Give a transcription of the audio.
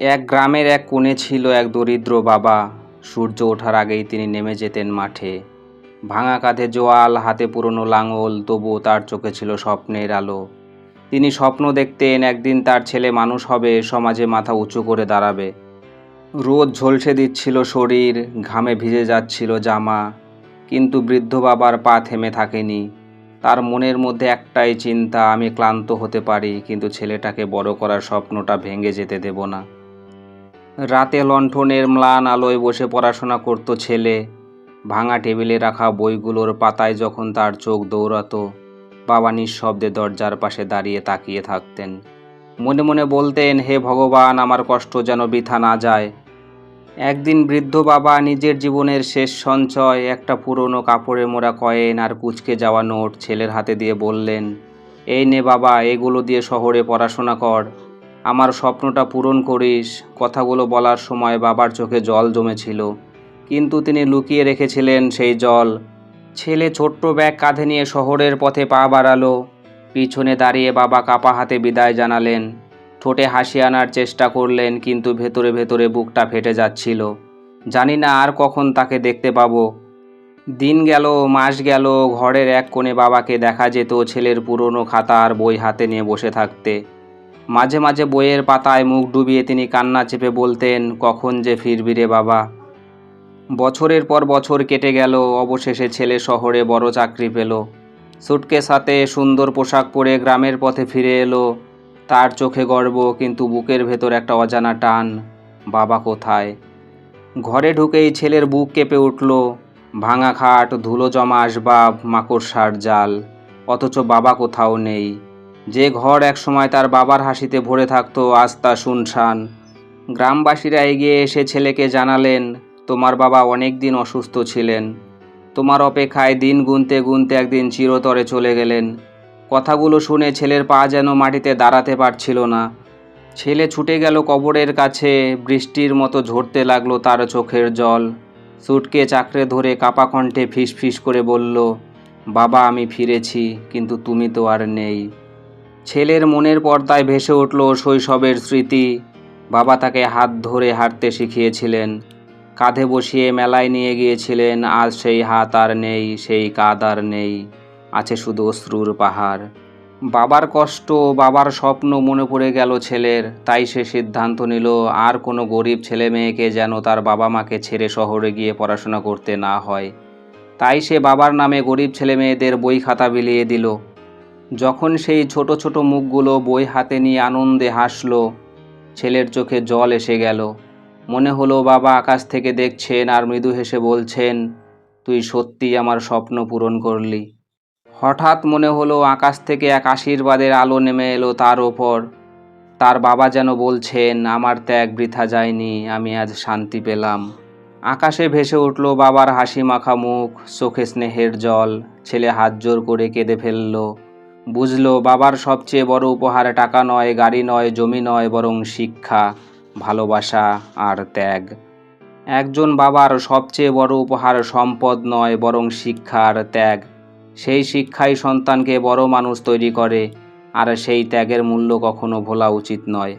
এক গ্রামের এক কোণে ছিল এক দরিদ্র বাবা। সূর্য ওঠার আগেই তিনি নেমে যেতেন মাঠে। ভাঙা কাঁধে জোয়াল, হাতে পুরনো লাঙল, তবুও তার চোখে ছিল স্বপ্নের আলো। তিনি স্বপ্ন দেখতেন, একদিন তার ছেলে মানুষ হবে, সমাজে মাথা উঁচু করে দাঁড়াবে। রোদ ঝলসে দিচ্ছিল শরীর, ঘামে ভিজে যাচ্ছিল জামা। কিন্তু বৃদ্ধ বাবার পা থেমে থাকেনি। তার মনের মধ্যে একটাই চিন্তা, আমি ক্লান্ত হতে পারি, কিন্তু ছেলেটাকে বড় করার স্বপ্নটা ভেঙে যেতে দেব না। রাতে লণ্ঠনের ম্লান আলোয় বসে পড়াশোনা করত ছেলে। ভাঙা টেবিলে রাখা বইগুলোর পাতায় যখন তার চোখ দৌড়াতো, বাবা নিঃশব্দে দরজার পাশে দাঁড়িয়ে তাকিয়ে থাকতেন। মনে মনে বলতেন, হে ভগবান, আমার কষ্ট যেন বৃথা না যায়। একদিন বৃদ্ধ বাবা নিজের জীবনের শেষ সঞ্চয়, একটা পুরনো কাপড়ে মোড়া কয়েন আর কুচকে যাওয়া নোট ছেলের হাতে দিয়ে বললেন, এই নে বাবা, এগুলো দিয়ে শহরে পড়াশোনা কর। আমার স্বপ্নটা পূরণ করিস, কথাগুলো বলার সময় বাবার চোখে জল জমেছিল। কিন্তু তিনি লুকিয়ে রেখেছিলেন সেই জল। ছেলে ছোট্ট ব্যাগ কাঁধে নিয়ে শহরের পথে পা বাড়ালো। পিছনে দাঁড়িয়ে বাবা কাপা হাতে বিদায় জানালেন। ঠোঁটে হাসি আনার চেষ্টা করলেন, কিন্তু ভেতরে ভেতরে বুকটা ফেটে যাচ্ছিল। জানি না আর কখন তাকে দেখতে পাবো। দিন গেল, মাস গেল, ঘরের এক কোণে বাবাকে দেখা যেত ছেলের পুরনো খাতা আর বই হাতে নিয়ে বসে থাকতে। মাঝে মাঝে বইয়ের পাতায় মুখ ডুবিয়ে তিনি কান্না চেপে বলতেন, কখন যে ফিরবি রে বাবা? বছরের পর বছর কেটে গেল, অবশেষে ছেলে শহরে বড় চাকরি পেল। সুটকেস হাতে সুন্দর পোশাক পরে গ্রামের পথে ফিরে এলো। তার চোখে গর্ব, কিন্তু বুকের ভেতর একটা অজানা টান, বাবা কোথায়? ঘরে ঢুকেই ছেলের বুক কেঁপে উঠল। ভাঙা খাট, ধুলো জমা আসবাব, মাকড়সার জাল, অথচ বাবা কোথাও নেই। যে ঘর একসময় তার বাবার হাসিতে ভরে থাকত তা শুনশান। গ্রামবাসীরা এগিয়ে এসে ছেলেকে জানালেন, তোমার বাবা অনেক দিন অসুস্থ ছিলেন। তোমার অপেক্ষায় দিন গুনতে গুনতে একদিন চিরতরে চলে গেলেন। কথাগুলো শুনে ছেলের পা যেন মাটিতে দাঁড়াতে পারছিল না। ছেলে ছুটে গেল কবরের কাছে, বৃষ্টির মতো ঝরতে লাগল তার চোখের জল। সুটকে চাকরে ধরে কাপা কণ্ঠে ফিস ফিস করে বলল, বাবা, আমি ফিরেছি, কিন্তু তুমি তো আর নেই। ছেলের মনের পর্দায় ভেসে উঠল শৈশবের স্মৃতি। বাবা তাকে হাত ধরে হাঁটতে শিখিয়েছিলেন। কাঁধে বসিয়ে মেলায় নিয়ে গিয়েছিলেন, আজ সেই হাত আর নেই, সেই কাঁধ আর নেই, আছে শুধু অশ্রুর পাহাড়। বাবার কষ্ট, বাবার স্বপ্ন মনে পড়ে গেল ছেলের, তাই সে সিদ্ধান্ত নিল, আর কোনো গরিব ছেলে মেয়েকে যেন তার বাবা মাকে ছেড়ে শহরে গিয়ে পড়াশোনা করতে না হয়। তাই সে বাবার নামে গরিব ছেলে মেয়েদের বই খাতা বিলিয়ে দিল। যখন সেই ছোট ছোট মুখগুলো বই হাতে নিয়ে আনন্দে হাসলো, ছেলের চোখে জল এসে গেল। মনে হলো বাবা আকাশ থেকে দেখছেন আর মৃদু হেসে বলছেন, তুই সত্যিই আমার স্বপ্ন পূরণ করলি। হঠাৎ মনে হলো আকাশ থেকে এক আশীর্বাদের আলো নেমে এলো তার ওপর। তার বাবা যেন বলছেন, আমার ত্যাগ বৃথা যায়নি, আমি আজ শান্তি পেলাম। আকাশে ভেসে উঠল বাবার হাসি মাখা মুখ চোখে স্নেহের জল, ছেলে হাত জোর করে কেঁদে ফেলল। বুঝলো, বাবার সবচেয়ে বড় উপহার টাকা নয়, গাড়ি নয়, জমি নয়, বরং শিক্ষা, ভালোবাসা আর ত্যাগ। একজন বাবার সবচেয়ে বড় উপহার সম্পদ নয়, বরং শিক্ষার ত্যাগ। সেই শিক্ষাই সন্তানকে বড় মানুষ তৈরি করে, আর সেই ত্যাগের মূল্য কখনো ভোলা উচিত নয়।